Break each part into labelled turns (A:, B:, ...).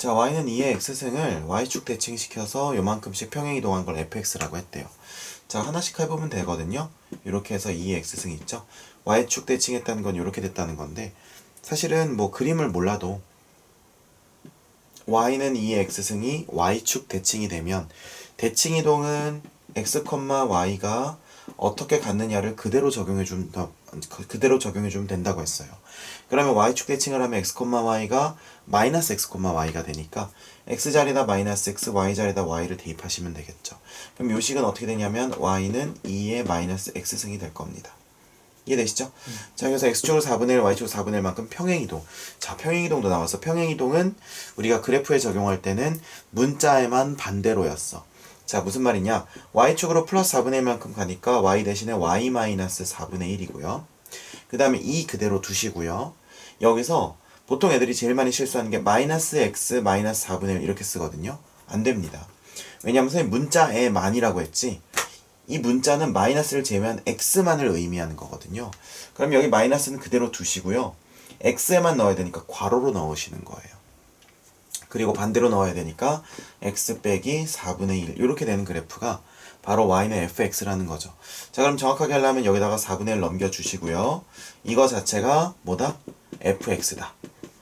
A: 자, y는 2의 x승을 y축 대칭시켜서 요만큼씩 평행 이동한 걸 fx라고 했대요. 자, 하나씩 해보면 되거든요. 이렇게 해서 2의 x승이 있죠. y축 대칭했다는 건 이렇게 됐다는 건데 사실은 뭐 그림을 몰라도 y는 2의 x승이 y축 대칭이 되면 대칭 이동은 x, y가 어떻게 갖느냐를 그대로 적용해 준다 그대로 적용해 주면 된다고 했어요. 그러면 y축 대칭을 하면 x, y가 마이너스 x, y가 되니까 x 자리다 마이너스 x, y 자리다 y를 대입하시면 되겠죠. 그럼 요 식은 어떻게 되냐면 y는 2의 마이너스 x승이 될 겁니다. 이해되시죠? 자, 그래서 x축으로 4분의 1, y축으로 4분의 1만큼 평행이동. 자, 평행이동도 나와서 평행이동은 우리가 그래프에 적용할 때는 문자에만 반대로였어. 자, 무슨 말이냐? y축으로 플러스 4분의 1만큼 가니까 y 대신에 y 마이너스 4분의 1이고요. 그 다음에 2 그대로 두시고요. 여기서 보통 애들이 제일 많이 실수하는 게 마이너스 x 마이너스 4분의 1 이렇게 쓰거든요. 안 됩니다. 왜냐면 선생님 문자에 만이라고 했지. 이 문자는 마이너스를 제외한 x만을 의미하는 거거든요. 그럼 여기 마이너스는 그대로 두시고요. x에만 넣어야 되니까 괄호로 넣으시는 거예요. 그리고 반대로 넣어야 되니까 x 빼기 4분의 1 이렇게 되는 그래프가 바로 y는 fx라는 거죠. 자 그럼 정확하게 하려면 여기다가 4분의 1 넘겨주시고요. 이거 자체가 뭐다? fx다.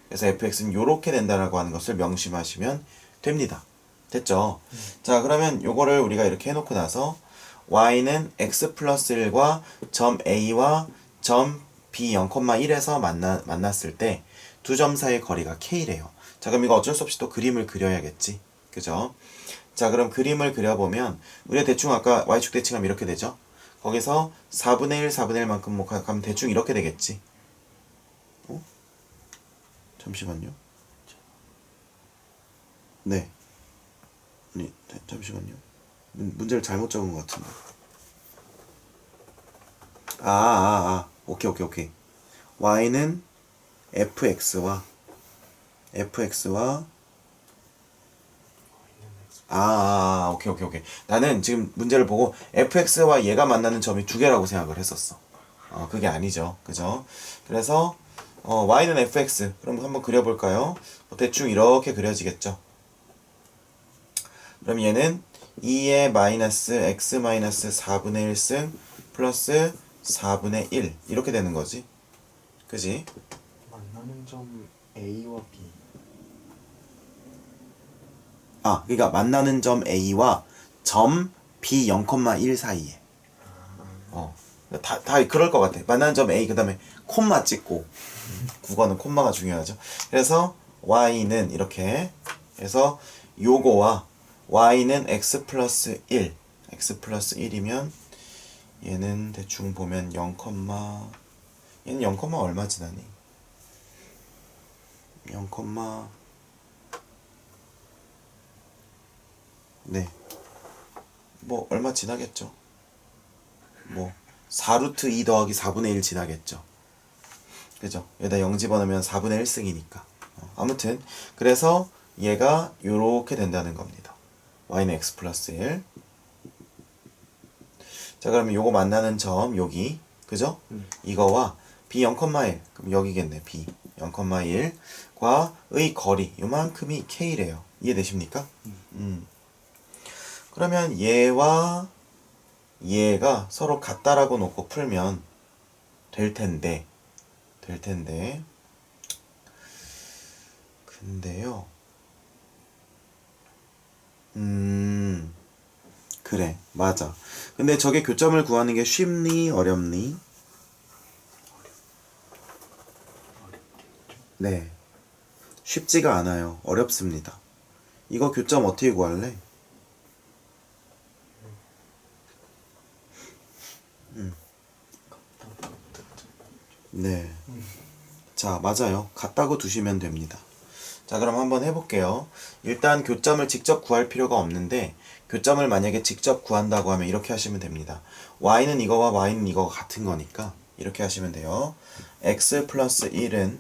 A: 그래서 fx는 이렇게 된다라고 하는 것을 명심하시면 됩니다. 됐죠? 자 그러면 요거를 우리가 이렇게 해놓고 나서 y는 x 플러스 1과 점 a와 점 b 0,1에서 만나, 만났을 때 두 점 사이의 거리가 k래요. 자 그럼 이거 어쩔 수 없이 또 그림을 그려야겠지. 그죠? 자 그럼 그림을 그려보면 우리가 대충 아까 y축 대칭하면 이렇게 되죠. 거기서 4분의 1, 4분의 1만큼 뭐 가- 가면 대충 이렇게 되겠지. 어? 잠시만요. 네. 아니, 자- 잠시만요. 문, 문제를 잘못 적은 것 같은데. 아, 아, 아. 오케이, 오케이, 오케이. y는 fx와 fx와 아, 아, 아, 오케이, 오케이, 오케이. 나는 지금 문제를 보고 fx와 얘가 만나는 점이 두 개라고 생각을 했었어. 어, 그게 아니죠. 그죠? 그래서 어, y는 fx. 그럼 한번 그려볼까요? 뭐 대충 이렇게 그려지겠죠. 그럼 얘는 2의 마이너스 x 마이너스 4분의 1승 플러스 4분의 1 이렇게 되는 거지. 그지?
B: 만나는 점 A와 B
A: 아, 그러니까 만나는 점 A와 점 B 0,1 사이에. 어. 다, 다 그럴 것 같아. 만나는 점 A, 그 다음에 콤마 찍고. 국어는 콤마가 중요하죠. 그래서 Y는 이렇게 해서 요거와 Y는 X 플러스 1. X 플러스 1이면 얘는 대충 보면 0, 얘는 0, 얼마 지나니? 0, 네. 뭐 얼마 지나겠죠. 뭐 4루트 2 더하기 4분의 1 지나겠죠. 그죠? 여기다 0 집어넣으면 4분의 1승이니까. 어, 아무튼 그래서 얘가 요렇게 된다는 겁니다. y는 x 플러스 1. 자 그러면 요거 만나는 점 여기 그죠? 이거와 b 0,1 그럼 여기겠네 b 0,1과의 거리 요만큼이 k래요. 이해되십니까? 음. 그러면 얘와 얘가 서로 같다라고 놓고 풀면 될 텐데 될 텐데. 근데요. 음 그래 맞아. 근데 저게 교점을 구하는 게 쉽니 어렵니? 네. 쉽지가 않아요. 어렵습니다. 이거 교점 어떻게 구할래? 네. 자, 맞아요. 같다고 두시면 됩니다. 자, 그럼 한번 해볼게요. 일단 교점을 직접 구할 필요가 없는데, 교점을 만약에 직접 구한다고 하면 이렇게 하시면 됩니다. y는 이거와 y는 이거가 같은 거니까, 이렇게 하시면 돼요. x 플러스 1은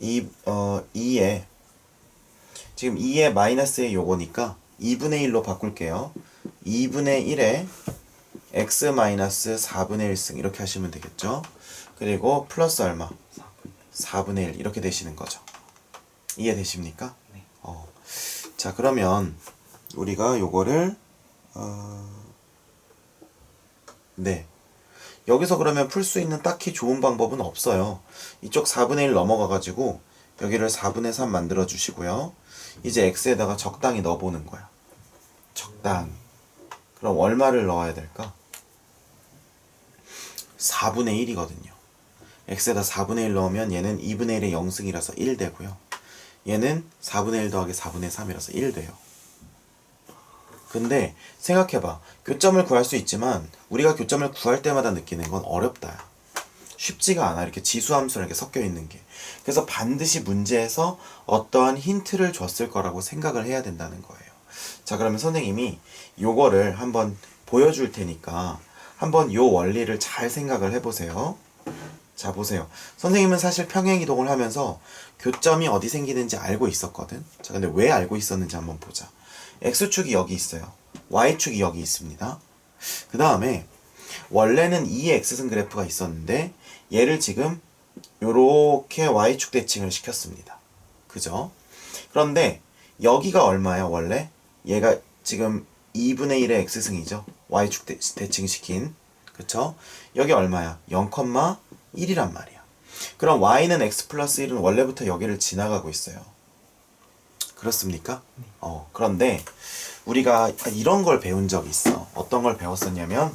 A: 이, 어, 2에, 지금 2의 마이너스의 요거니까 2분의 1로 바꿀게요. 2분의 1에 x 마이너스 4분의 1승 이렇게 하시면 되겠죠. 그리고 플러스 얼마? 4분의 1 이렇게 되시는 거죠. 이해되십니까?
B: 네.
A: 어, 자 그러면 우리가 요거를 어... 네 여기서 그러면 풀 수 있는 딱히 좋은 방법은 없어요 이쪽 4분의 1 넘어가 가지고 여기를 4분의 3 만들어 주시고요 이제 x에다가 적당히 넣어 보는 거야 적당히 그럼 얼마를 넣어야 될까 4분의 1이거든요 x에다 4분의 1 넣으면 얘는 2분의 1의 0승이라서 1 되고요 얘는 4분의 1 더하기 4분의 3이라서 1 돼요. 근데 생각해봐. 교점을 구할 수 있지만 우리가 교점을 구할 때마다 느끼는 건 어렵다. 쉽지가 않아. 이렇게 지수함수랑 이렇게 섞여 있는 게. 그래서 반드시 문제에서 어떠한 힌트를 줬을 거라고 생각을 해야 된다는 거예요. 자, 그러면 선생님이 요거를 한번 보여줄 테니까 한번 요 원리를 잘 생각을 해보세요. 자, 보세요. 선생님은 사실 평행 이동을 하면서 교점이 어디 생기는지 알고 있었거든. 자, 근데 왜 알고 있었는지 한번 보자. X축이 여기 있어요. Y축이 여기 있습니다. 그 다음에 원래는 2의 X승 그래프가 있었는데 얘를 지금 요렇게 Y축 대칭을 시켰습니다. 그죠? 그런데 여기가 얼마야 원래? 얘가 지금 2분의 1의 X승이죠. Y축 대, 대칭 시킨. 그쵸? 여기 얼마야? 0,1이란 말이야. 그럼 y는 x 플러스 1은 원래부터 여기를 지나가고 있어요. 그렇습니까? 어, 그런데 우리가 이런 걸 배운 적이 있어. 어떤 걸 배웠었냐면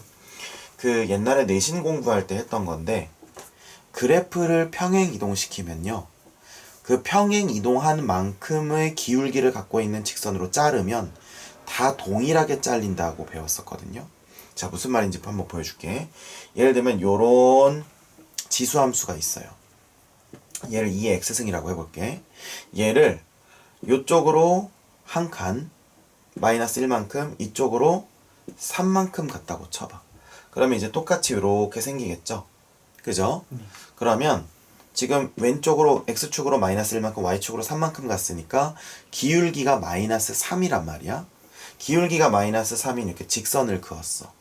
A: 그 옛날에 내신 공부할 때 했던 건데 그래프를 평행 이동시키면요. 그 평행 이동한 만큼의 기울기를 갖고 있는 직선으로 자르면 다 동일하게 잘린다고 배웠었거든요. 자, 무슨 말인지 한번 보여줄게. 예를 들면 요런 지수함수가 있어요. 얘를 2의 x승이라고 해볼게. 얘를 요쪽으로 한 칸, 마이너스 1만큼, 이쪽으로 3만큼 갔다고 쳐봐. 그러면 이제 똑같이 이렇게 생기겠죠? 그죠? 그러면 지금 왼쪽으로 x축으로 마이너스 1만큼, y축으로 3만큼 갔으니까 기울기가 마이너스 3이란 말이야. 기울기가 마이너스 3인 이렇게 직선을 그었어.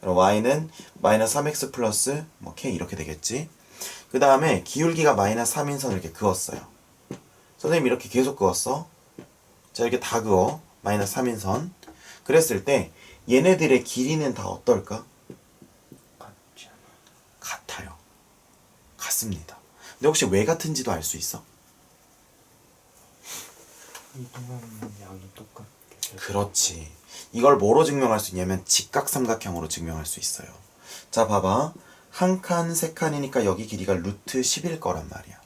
A: 그럼 y는 마이너스 3x 플러스 뭐 k 이렇게 되겠지. 그 다음에 기울기가 마이너스 3인 선을 이렇게 그었어요. 선생님 이렇게 계속 그었어. 자 이렇게 다 그어. 마이너스 3인 선. 그랬을 때 얘네들의 길이는 다 어떨까?
B: 같지 않아.
A: 같아요. 같습니다. 근데 혹시 왜 같은지도 알 수 있어?
B: 이동하는 양이 돼서
A: 그렇지. 이걸 뭐로 증명할 수 있냐면 직각삼각형으로 증명할 수 있어요. 자, 봐봐. 한 칸, 세 칸이니까 여기 길이가 루트 10일 거란 말이야.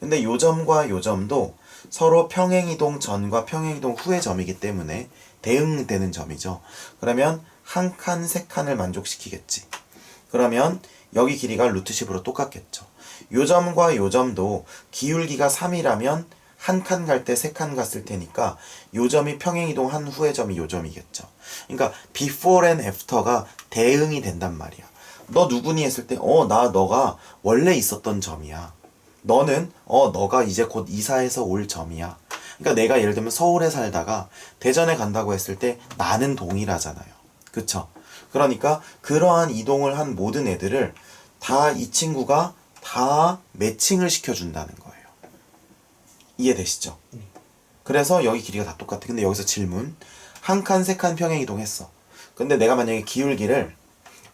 A: 근데 요 점과 요 점도 서로 평행이동 전과 평행이동 후의 점이기 때문에 대응되는 점이죠. 그러면 한 칸, 세 칸을 만족시키겠지. 그러면 여기 길이가 루트 10으로 똑같겠죠. 요 점과 요 점도 기울기가 3이라면 한 칸 갈 때 세 칸 갔을 테니까 요 점이 평행이동 한 후의 점이 요 점이겠죠. 그러니까 before and after가 대응이 된단 말이야. 너 누구니 했을 때, 어, 나 너가 원래 있었던 점이야. 너는, 어, 너가 이제 곧 이사해서 올 점이야. 그러니까 내가 예를 들면 서울에 살다가 대전에 간다고 했을 때 나는 동일하잖아요. 그쵸? 그러니까 그러한 이동을 한 모든 애들을 다 이 친구가 다 매칭을 시켜준다는 거예요. 이해되시죠? 그래서 여기 길이가 다 똑같아. 근데 여기서 질문. 한 칸, 세 칸 평행 이동했어. 근데 내가 만약에 기울기를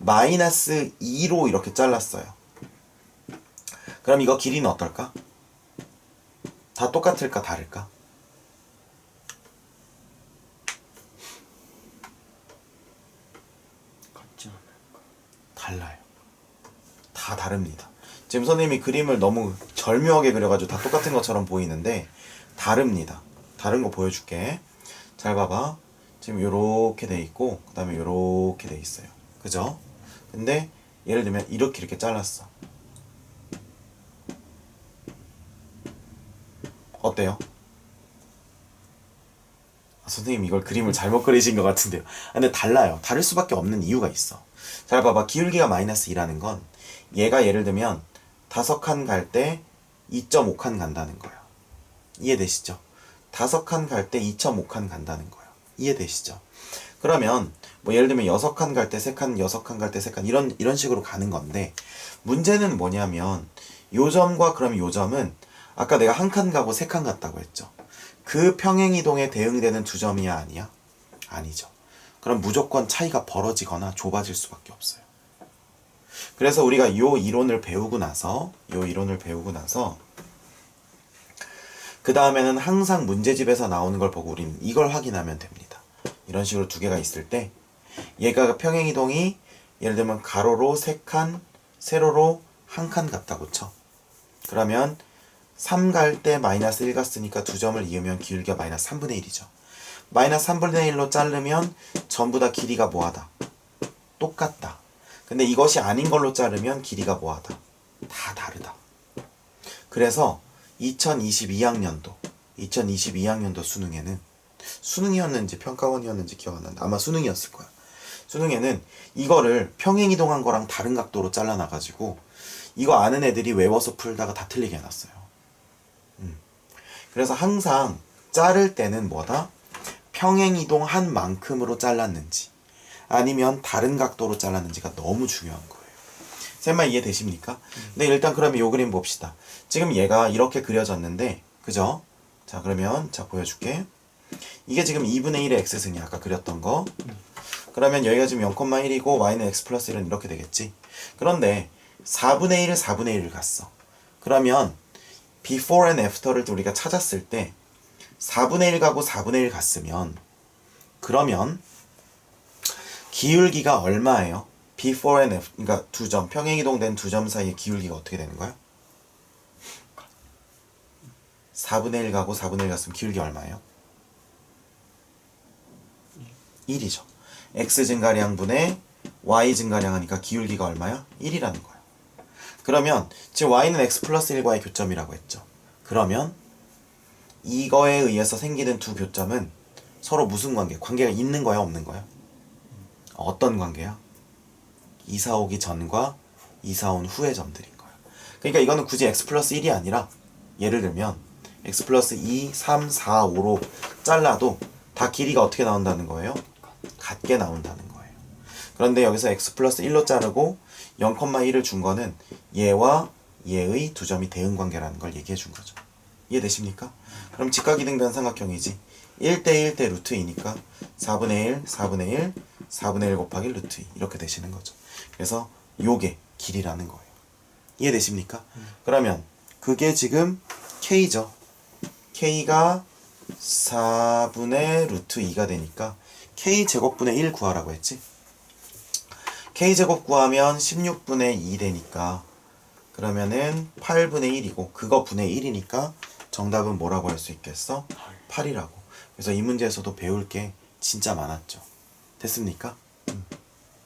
A: 마이너스 2로 이렇게 잘랐어요. 그럼 이거 길이는 어떨까? 다 똑같을까, 다를까?
B: 같지 않을까.
A: 달라요. 다 다릅니다. 지금 선생님이 그림을 너무 절묘하게 그려가지고 다 똑같은 것처럼 보이는데 다릅니다. 다른 거 보여줄게. 잘 봐봐. 지금 요렇게 돼 있고 그 다음에 요렇게 돼 있어요. 그죠? 근데 예를 들면 이렇게 이렇게 잘랐어. 어때요? 아, 선생님 이걸 그림을 잘못 그리신 것 같은데요. 아, 근데 달라요. 다를 수밖에 없는 이유가 있어. 잘 봐봐. 기울기가 마이너스 2라는 건 얘가 예를 들면 다섯 칸 갈 때 2.5칸 간다는 거예요. 이해되시죠? 다섯 칸 갈 때 2.5칸 간다는 거예요. 이해되시죠? 그러면 뭐 예를 들면 여섯 칸 갈 때 세 칸, 여섯 칸 갈 때 세 칸 이런 이런 식으로 가는 건데 문제는 뭐냐면 요 점과 그럼 요 점은 아까 내가 한 칸 가고 세 칸 갔다고 했죠. 그 평행 이동에 대응되는 두 점이야 아니야? 아니죠. 그럼 무조건 차이가 벌어지거나 좁아질 수밖에 없어요. 그래서 우리가 요 이론을 배우고 나서 요 이론을 배우고 나서 그 다음에는 항상 문제집에서 나오는 걸 보고 우리는 이걸 확인하면 됩니다. 이런 식으로 두 개가 있을 때 얘가 평행이동이 예를 들면 가로로 세 칸, 세로로 한 칸 같다고 쳐. 그러면 3 갈 때 마이너스 1 갔으니까 두 점을 이으면 기울기가 마이너스 3분의 1이죠. 마이너스 3분의 1로 자르면 전부 다 길이가 뭐하다? 똑같다. 근데 이것이 아닌 걸로 자르면 길이가 뭐하다? 다 다르다. 그래서 2022학년도 2022학년도 수능에는 수능이었는지 평가원이었는지 기억 안 난다. 아마 수능이었을 거야. 수능에는 이거를 평행이동한 거랑 다른 각도로 잘라놔가지고 이거 아는 애들이 외워서 풀다가 다 틀리게 해놨어요. 음. 그래서 항상 자를 때는 뭐다? 평행이동한 만큼으로 잘랐는지 아니면 다른 각도로 잘랐는지가 너무 중요한 거예요. 쌤만 이해되십니까? 네, 일단 그러면 요 그림 봅시다. 지금 얘가 이렇게 그려졌는데, 그죠? 자, 그러면, 자, 보여줄게. 이게 지금 2분의 1의 x승이 아까 그렸던 거. 그러면 여기가 지금 0,1이고, y는 x 플러스 1은 이렇게 되겠지. 그런데, 4분의 1을 4분의 1을 갔어. 그러면, before and after를 우리가 찾았을 때, 4분의 1 가고 4분의 1 갔으면, 그러면, 기울기가 얼마예요? before and after, 그러니까 두 점, 평행이동된 두 점 사이의 기울기가 어떻게 되는 거야? 4분의 1 가고 4분의 1 갔으면 기울기 얼마예요? 1이죠. x 증가량분의 y 증가량 하니까 기울기가 얼마야? 1이라는 거야. 그러면 지금 y는 x 플러스 1과의 교점이라고 했죠. 그러면 이거에 의해서 생기는 두 교점은 서로 무슨 관계? 관계가 있는 거야, 없는 거야? 어떤 관계야? 이사 오기 전과 이사 온 후의 점들인 거야. 그러니까 이거는 굳이 x 플러스 1이 아니라 예를 들면 x 플러스 2, 3, 4, 5로 잘라도 다 길이가 어떻게 나온다는 거예요? 같게 나온다는 거예요. 그런데 여기서 x 플러스 1로 자르고 0,1을 준 거는 얘와 얘의 두 점이 대응 관계라는 걸 얘기해 준 거죠. 이해되십니까? 그럼 직각이등변 삼각형이지. 1대 1 대 루트 2니까 4분의 1, 4분의 1, 4분의 1 곱하기 루트 2 이렇게 되시는 거죠. 그래서 요게 길이라는 거예요. 이해되십니까? 그러면 그게 지금 k죠. k가 4분의 루트 2가 되니까 k 제곱분의 1 구하라고 했지. k 제곱 구하면 16분의 2 되니까 그러면은 8분의 1이고 그거 분의 1이니까 정답은 뭐라고 할 수 있겠어? 8이라고. 그래서 이 문제에서도 배울 게 진짜 많았죠. 됐습니까?